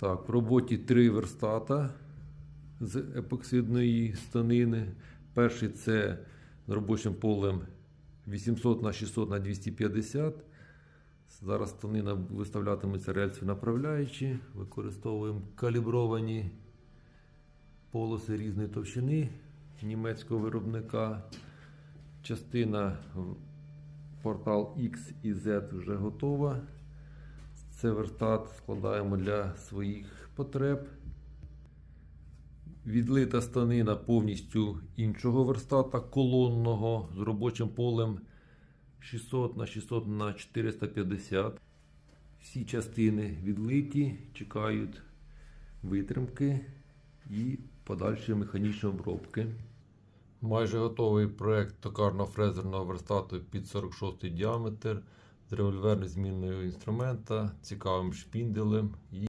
Так, в роботі три верстата з епоксидної станини. Перший це з робочим полем 800 на 600 на 250. Зараз станина виставлятиметься рельси направляючі. Використовуємо калібровані полоси різної товщини німецького виробника. Частина портал X і Z вже готова. Це верстат складаємо для своїх потреб. Відлита станина повністю іншого верстата колонного з робочим полем 600 на 600 на 450. Всі частини відлиті, чекають витримки і подальшої механічної обробки. Майже готовий проект токарно-фрезерного верстату під 46 діаметр з револьверною змінною інструмента, цікавим шпінделем.